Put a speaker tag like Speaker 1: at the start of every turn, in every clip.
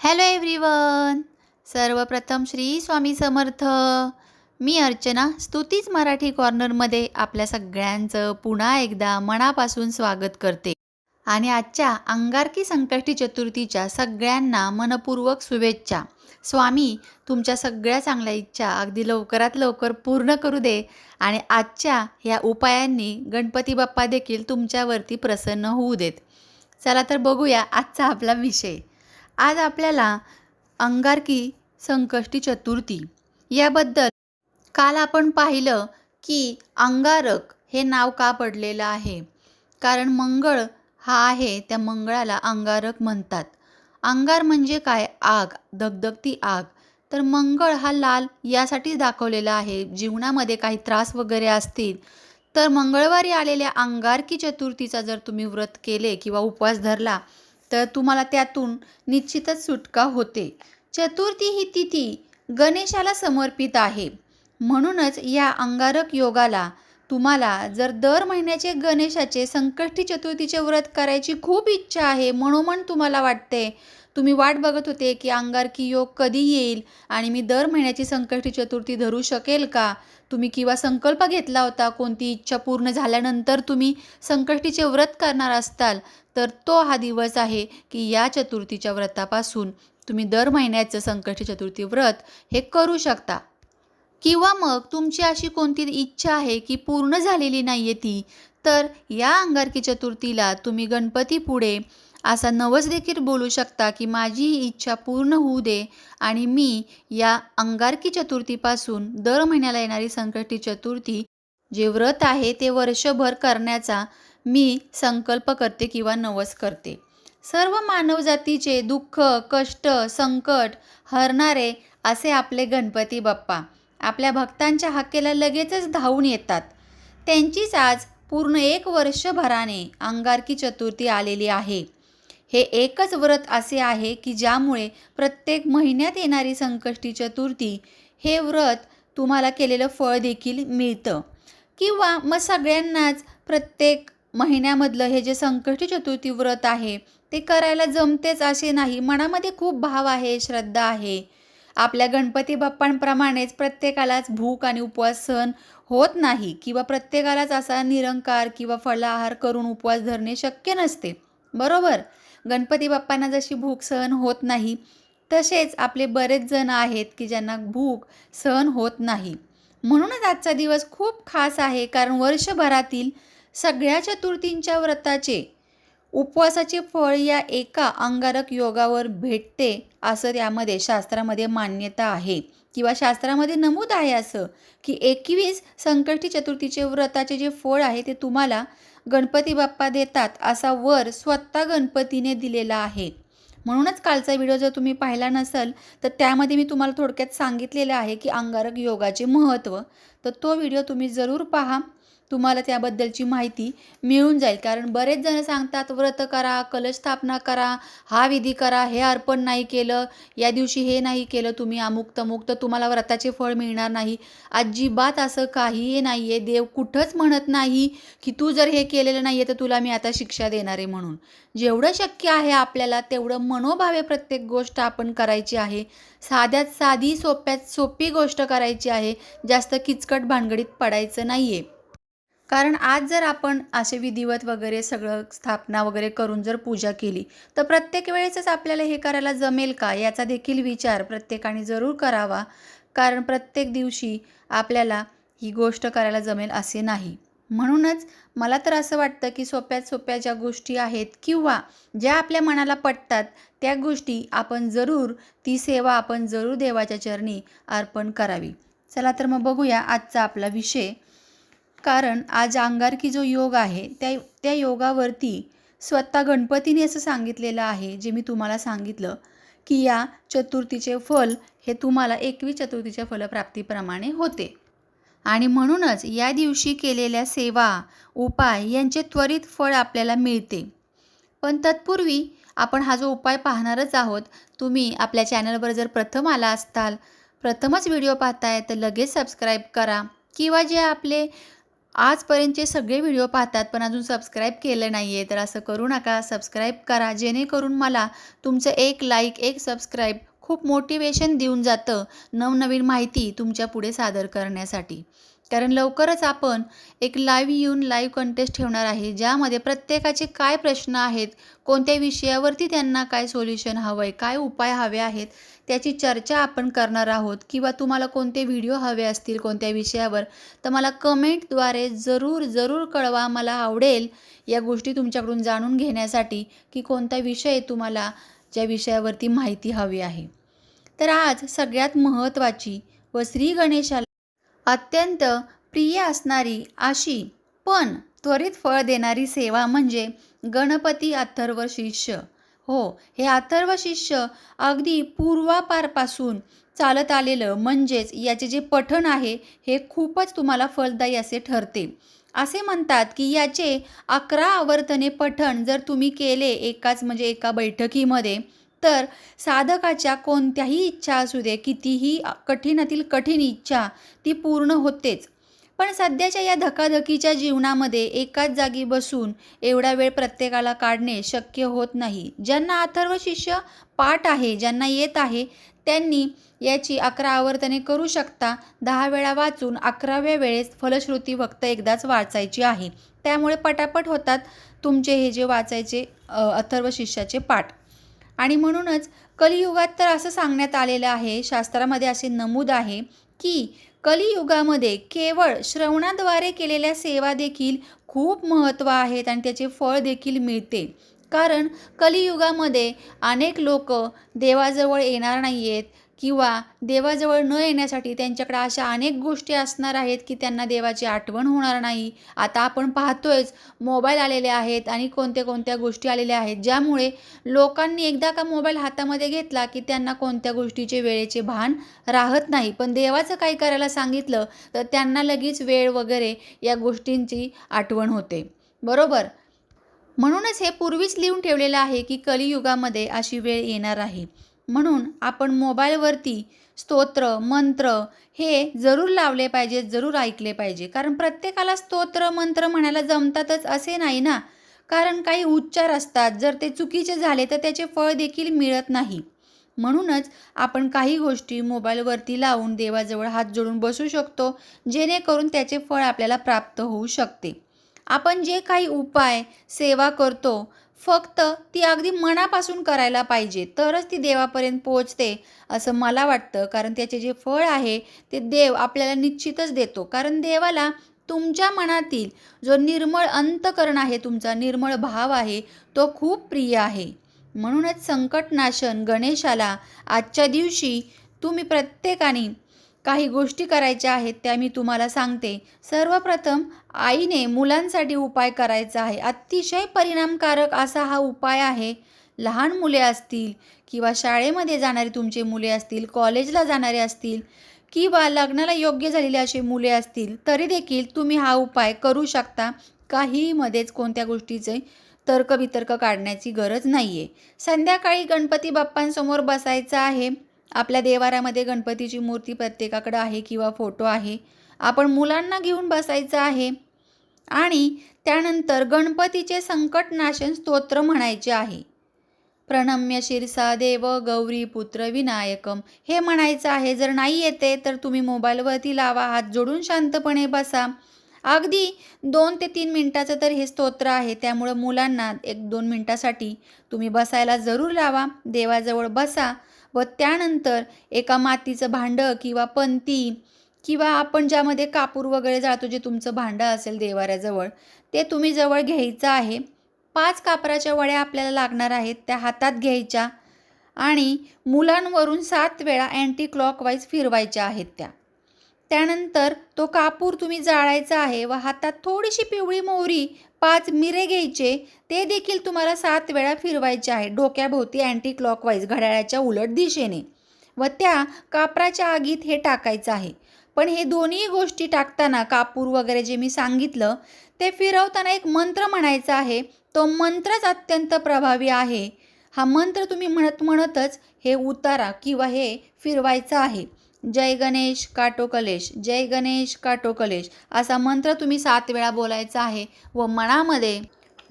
Speaker 1: Hello everyone सर्वप्रथम श्री स्वामी समर्थ. मी अर्चना स्तुतीच मराठी कॉर्नरमध्ये आपल्या सगळ्यांचं पुन्हा एकदा मनापासून स्वागत करते. आणि आजच्या अंगारकी संकष्टी चतुर्थीच्या सगळ्यांना मनपूर्वक शुभेच्छा. स्वामी तुमच्या सगळ्या चांगल्या इच्छा अगदी लवकरात लवकर पूर्ण करू दे आणि आजच्या ह्या उपायांनी गणपती बाप्पा देखील तुमच्यावरती प्रसन्न होऊ देत. चला तर बघूया आजचा आपला विषय. आज आपल्याला अंगारकी संकष्टी चतुर्थी याबद्दल काल आपण पाहिलं की अंगारक हे नाव का पडलेलं आहे? कारण मंगळ हा आहे त्या मंगळाला अंगारक म्हणतात. अंगार म्हणजे काय? आग धगधगती आग. तर मंगळ हा लाल यासाठी दाखवलेला आहे. जीवनामध्ये काही त्रास वगैरे असतील तर मंगळवारी आलेल्या अंगारकी चतुर्थीचा जर तुम्ही व्रत केले किंवा उपवास धरला तर तुम्हाला त्यातून निश्चितच सुटका होते. चतुर्थी ही तिथी गणेशाला समर्पित आहे. म्हणूनच या अंगारक योगाला तुम्हाला जर दर महिन्याचे गणेशाचे संकष्टी चतुर्थीचे व्रत करायची खूप इच्छा आहे मनोमन तुम्हाला वाटते तुम्ही वाट बघत होते की अंगारकी योग कधी येईल आणि मी दर महिन्याची संकष्टी चतुर्थी धरू शकेल का? तुम्ही किंवा संकल्प घेतला होता? कोणती इच्छा पूर्ण झाल्यानंतर तुम्ही संकष्टीचे व्रत करणार असताल? तर तो हा दिवस आहे की या चतुर्थीच्या व्रतापासून तुम्ही दर महिन्याचं संकष्टी चतुर्थी व्रत हे करू शकता. किंवा मग तुमची अशी कोणती इच्छा आहे की पूर्ण झालेली नाही आहे ती? तर या अंगारकी चतुर्थीला तुम्ही गणपती पुढे असा नवस देखील बोलू शकता की माझी ही इच्छा पूर्ण होऊ दे आणि मी या अंगारकी चतुर्थीपासून दर महिन्याला येणारी संकष्टी चतुर्थी जे व्रत आहे ते वर्षभर करण्याचा मी संकल्प करते किंवा नवस करते. सर्व मानवजातीचे दुःख कष्ट संकट हरणारे असे आपले गणपती बाप्पा. आपल्या भक्तांच्या हाकेला लगेचच धावून येतात. त्यांचीच आज पूर्ण एक वर्षभराने अंगारकी चतुर्थी आलेली आहे. हे एकच व्रत असे आहे की ज्यामुळे प्रत्येक महिन्यात येणारी संकष्टी चतुर्थी हे व्रत तुम्हाला केलेलं फळ देखील मिळतं. किंवा मग सगळ्यांनाच प्रत्येक महिन्यामधलं हे जे संकष्टी चतुर्थी व्रत आहे ते करायला जमतेच असे नाही. मनामध्ये खूप भाव आहे श्रद्धा आहे. आपल्या गणपती बाप्पांप्रमाणेच प्रत्येकालाच भूक आणि उपवास सहन होत नाही किंवा प्रत्येकालाच असा निरंकार किंवा फलाहार करून उपवास धरणे शक्य नसते. बरोबर? गणपती बाप्पांना जशी भूक सहन होत नाही तसेच आपले बरेच जण आहेत की ज्यांना भूक सहन होत नाही. म्हणूनच आजचा दिवस खूप खास आहे कारण वर्षभरातील सगळ्या चतुर्थींच्या व्रताचे उपवासाचे फळ या एका अंगारक योगावर भेटते असं त्यामध्ये शास्त्रामध्ये मान्यता आहे. किंवा शास्त्रामध्ये नमूद आहे असं की एकवीस संकष्टी चतुर्थीचे व्रताचे जे फळ आहे ते तुम्हाला गणपती बाप्पा देतात असा वर स्वतः गणपतीने दिलेला आहे. म्हणूनच कालचा व्हिडिओ जर तुम्ही पाहिला नसेल तर त्यामध्ये मी तुम्हाला थोडक्यात सांगितलेलं आहे की अंगारक योगाचे महत्त्व तर तो व्हिडिओ तुम्ही जरूर पहा. तुम्हाला त्याबद्दलची माहिती मिळून जाईल. कारण बरेच जण सांगतात व्रत करा कलश स्थापना करा हा विधी करा हे अर्पण नाही केलं या दिवशी हे नाही केलं तुम्ही अमुक तमुक तर तुम्हाला व्रताचे फळ मिळणार नाही. अजिबात असं काहीही नाही आहे देव कुठंच म्हणत नाही की तू जर हे केलेलं नाही आहे तर तुला मी आता शिक्षा देणार आहे म्हणून. जेवढं शक्य आहे आपल्याला तेवढं मनोभावे प्रत्येक गोष्ट आपण करायची आहे. साध्यात साधी सोप्यात सोपी गोष्ट करायची आहे. जास्त किचकट भानगडीत पडायचं नाही आहे कारण आज जर आपण असे विधिवत वगैरे सगळं स्थापना वगैरे करून जर पूजा केली तर प्रत्येक वेळेसच आपल्याला हे करायला जमेल का? याचा देखील विचार प्रत्येकाने जरूर करावा. कारण प्रत्येक दिवशी आपल्याला ही गोष्ट करायला जमेल असे नाही. म्हणूनच मला तर असं वाटतं की सोप्यात सोप्या ज्या गोष्टी आहेत किंवा ज्या आपल्या मनाला पटतात त्या गोष्टी आपण जरूर ती सेवा आपण जरूर देवाच्या चरणी अर्पण करावी. चला तर मग बघूया आजचा आपला विषय. कारण आज अंगारकी जो योग आहे त्या त्या योगावरती स्वतः गणपतीने असं सांगितलेलं आहे जे मी तुम्हाला सांगितलं की या चतुर्थीचे फल हे तुम्हाला एकवीस चतुर्थीच्या फलप्राप्तीप्रमाणे होते. आणि म्हणूनच या दिवशी केलेल्या सेवा उपाय यांचे त्वरित फळ आपल्याला मिळते. पण तत्पूर्वी आपण हा जो उपाय पाहणारच आहोत तुम्ही आपल्या चॅनलवर जर प्रथम आला असताल प्रथमच व्हिडिओ पाहताय तर लगेच सबस्क्राईब करा किंवा जे आपले आजपर्यंतचे सगळे व्हिडिओ पाहतात पण अजून सबस्क्राईब केलं नाही आहे तर असं करू नका. सबस्क्राईब करा जेणेकरून मला तुमचं एक लाईक एक सबस्क्राईब खूप मोटिवेशन देऊन जातं नवनवीन माहिती तुमच्यापुढे सादर करण्यासाठी. कारण लवकरच आपण एक लाईव्ह येऊन लाईव्ह कंटेस्ट ठेवणार आहे ज्यामध्ये प्रत्येकाचे काय प्रश्न आहेत कोणत्या विषयावरती त्यांना काय सोल्युशन हवं आहे काय उपाय हवे आहेत त्याची चर्चा आपण करणार आहोत. किंवा तुम्हाला कोणते व्हिडिओ हवे असतील कोणत्या विषयावर तर मला कमेंटद्वारे जरूर जरूर कळवा. मला आवडेल या गोष्टी तुमच्याकडून जाणून घेण्यासाठी की कोणता विषय तुम्हाला ज्या विषयावरती माहिती हवी आहे. तर आज सगळ्यात महत्त्वाची व श्री गणेशाला अत्यंत प्रिय असणारी अशी पण त्वरित फळ देणारी सेवा म्हणजे गणपती अथर्व शिष्य. हो हे अथर्व शिष्य अगदी पूर्वापारपासून चालत आलेलं म्हणजेच याचे जे पठण आहे हे खूपच तुम्हाला फलदायी असे ठरते. असे म्हणतात की याचे अकरा आवर्तने पठण जर तुम्ही केले एकाच म्हणजे एका बैठकीमध्ये तर साधकाच्या कोणत्याही इच्छा असू दे कितीही कठीणातील कठीण इच्छा ती पूर्ण होतेच. पण सध्याच्या या धकाधकीच्या जीवनामध्ये एकाच जागी बसून एवढा वेळ प्रत्येकाला काढणे शक्य होत नाही. ज्यांना अथर्व शिष्य पाठ आहे ज्यांना येत आहे त्यांनी याची अकरा आवर्तने करू शकता. दहा वेळा वाचून अकराव्या वेळेस फलश्रुती फक्त एकदाच वाचायची आहे. त्यामुळे पटापट होतात तुमचे हे जे वाचायचे अथर्व शिष्याचे पाठ. आणि म्हणूनच कलियुगात तर असं सांगण्यात आलेलं आहे शास्त्रामध्ये असे नमूद आहे की कलियुगामध्ये केवळ श्रवणाद्वारे केलेल्या सेवा देखील खूप महत्त्व आहेत आणि त्याचे फळ देखील मिळते. कारण कलियुगामध्ये अनेक लोक देवाजवळ येणार नाही आहेत किंवा देवाजवळ न येण्यासाठी त्यांच्याकडे अशा अनेक गोष्टी असणार आहेत की त्यांना देवाची आठवण होणार नाही. आता आपण पाहतोयच मोबाईल आलेले आहेत आणि कोणत्या कोणत्या गोष्टी आलेल्या आहेत ज्यामुळे लोकांनी एकदा का मोबाईल हातामध्ये घेतला की त्यांना कोणत्या गोष्टीचे वेळेचे भान राहत नाही. पण देवाचं काही करायला सांगितलं तर त्यांना लगेच वेळ वगैरे या गोष्टींची आठवण होते. बरोबर? म्हणूनच हे पूर्वीच लिहून ठेवलेलं आहे की कलियुगामध्ये अशी वेळ येणार आहे. म्हणून आपण मोबाईलवरती स्तोत्र मंत्र हे जरूर लावले पाहिजेत जरूर ऐकले पाहिजे. कारण प्रत्येकाला स्तोत्र मंत्र म्हणायला जमतातच असे नाही ना? कारण काही उच्चार असतात जर ते चुकीचे झाले तर त्याचे फळ देखील मिळत नाही. म्हणूनच आपण काही गोष्टी मोबाईलवरती लावून देवाजवळ हात जोडून बसू शकतो जेणेकरून त्याचे फळ आपल्याला प्राप्त होऊ शकते. आपण जे काही उपाय सेवा करतो फक्त ती अगदी मनापासून करायला पाहिजे तरच ती देवापर्यंत पोहोचते असं मला वाटतं. कारण त्याचे जे फळ आहे ते देव आपल्याला निश्चितच देतो. कारण देवाला तुमच्या मनातील जो निर्मळ अंतकरण आहे तुमचा निर्मळ भाव आहे तो खूप प्रिय आहे. म्हणूनच संकटनाशन गणेशाला आजच्या दिवशी तुम्ही प्रत्येकाने काही गोष्टी करायच्या आहेत त्या मी तुम्हाला सांगते. सर्वप्रथम आईने मुलांसाठी उपाय करायचा आहे. अतिशय परिणामकारक असा हा उपाय आहे. लहान मुले असतील किंवा शाळेमध्ये जाणारी तुमचे मुले असतील कॉलेजला जाणारे असतील किंवा लग्नाला योग्य झालेले असे मुले असतील तरी देखील तुम्ही हा उपाय करू शकता. काहीमध्येच कोणत्या गोष्टीचे तर्कवितर्क काढण्याची गरज नाही आहे संध्याकाळी गणपती बाप्पांसमोर बसायचं आहे. आपल्या देवाऱ्यामध्ये गणपतीची मूर्ती प्रत्येकाकडं आहे किंवा फोटो आहे. आपण मुलांना घेऊन बसायचं आहे. आणि त्यानंतर गणपतीचे संकटनाशन स्तोत्र म्हणायचे आहे. प्रणम्य शिरसा देव गौरी पुत्र विनायकम. हे म्हणायचं आहे जर नाही येते तर तुम्ही मोबाईलवरती लावा हात जोडून शांतपणे बसा. अगदी दोन ते तीन मिनटाचं तर हे स्तोत्र आहे. त्यामुळं मुलांना एक दोन मिनटासाठी तुम्ही बसायला जरूर लावा. देवाजवळ बसा. व त्यानंतर एका मातीचं भांडं किंवा पंती किंवा आपण ज्यामध्ये कापूर वगैरे जातो जे तुमचं भांडं असेल देवाऱ्याजवळ ते तुम्ही जवळ घ्यायचं आहे. पाच कापराच्या वड्या आपल्याला लागणार आहेत त्या हातात घ्यायच्या आणि मुलांवरून सात वेळा अँटी क्लॉकवाईज फिरवायच्या आहेत त्या. त्यानंतर तो कापूर तुम्ही जाळायचा आहे व हातात थोडीशी पिवळी मोहरी पाच मिरे घ्यायचे ते देखील तुम्हाला सात वेळा फिरवायचे आहे डोक्याभोवती अँटी क्लॉकवाईज घड्याळाच्या उलट दिशेने. व त्या कापराच्या आगीत हे टाकायचं आहे. पण हे दोन्ही गोष्टी टाकताना कापूर वगैरे जे मी सांगितलं ते फिरवताना एक मंत्र म्हणायचा आहे तो मंत्रच अत्यंत प्रभावी आहे. हा मंत्र तुम्ही म्हणत म्हणतच हे उतारा किंवा हे फिरवायचं आहे. जय गणेश काटो कलेश जय गणेश काटो कलेश असा मंत्र तुम्ही सात वेळा बोलायचा आहे व मनामध्ये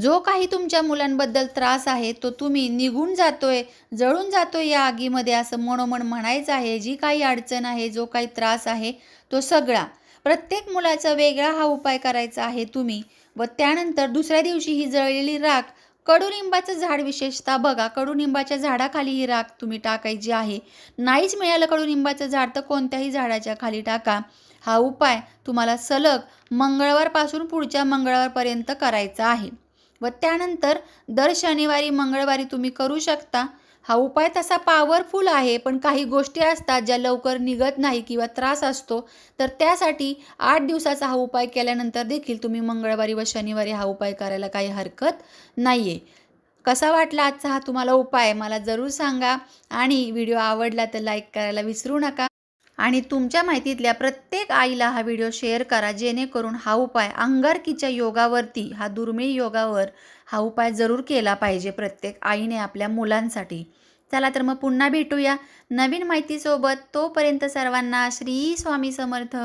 Speaker 1: जो काही तुमच्या मुलांबद्दल त्रास आहे तो तुम्ही निघून जातोय जळून जातोय या आगीमध्ये असं मनोमन म्हणायचं आहे. जी काही अडचण आहे जो काही त्रास आहे तो सगळा प्रत्येक मुलाचा वेगळा हा उपाय करायचा आहे तुम्ही व त्यानंतर दुसऱ्या दिवशी ही जळलेली राख कडुनिंबाचं झाड विशेषतः बघा कडुनिंबाच्या झाडाखाली ही राख तुम्ही टाकायची आहे. नाहीच मिळालं कडुनिंबाचं झाड तर कोणत्याही झाडाच्या खाली टाका. हा उपाय तुम्हाला सलग मंगळवारपासून पुढच्या मंगळवारपर्यंत करायचा आहे. व त्यानंतर दर शनिवारी मंगळवारी तुम्ही करू शकता. हा उपाय तसा पॉवरफुल आहे पण काही गोष्टी असतात ज्या लवकर निघत नाही किंवा त्रास असतो. तर त्यासाठी आठ दिवसाचा हा उपाय केल्यानंतर देखील तुम्ही मंगळवारी व शनिवारी हा उपाय करायला काही हरकत नाही आहे कसा वाटला आजचा हा तुम्हाला उपाय? मला जरूर सांगा आणि व्हिडिओ आवडला तर लाईक करायला विसरू नका. आणि तुमच्या माहितीतल्या प्रत्येक आईला हा व्हिडिओ शेअर करा जेणेकरून हा उपाय अंगारकीच्या योगावरती हा दुर्मिळ योगावर हा उपाय जरूर केला पाहिजे प्रत्येक आईने आपल्या मुलांसाठी. चला तर मग पुन्हा भेटूया नवीन माहितीसोबत. तोपर्यंत सर्वांना श्री स्वामी समर्थ.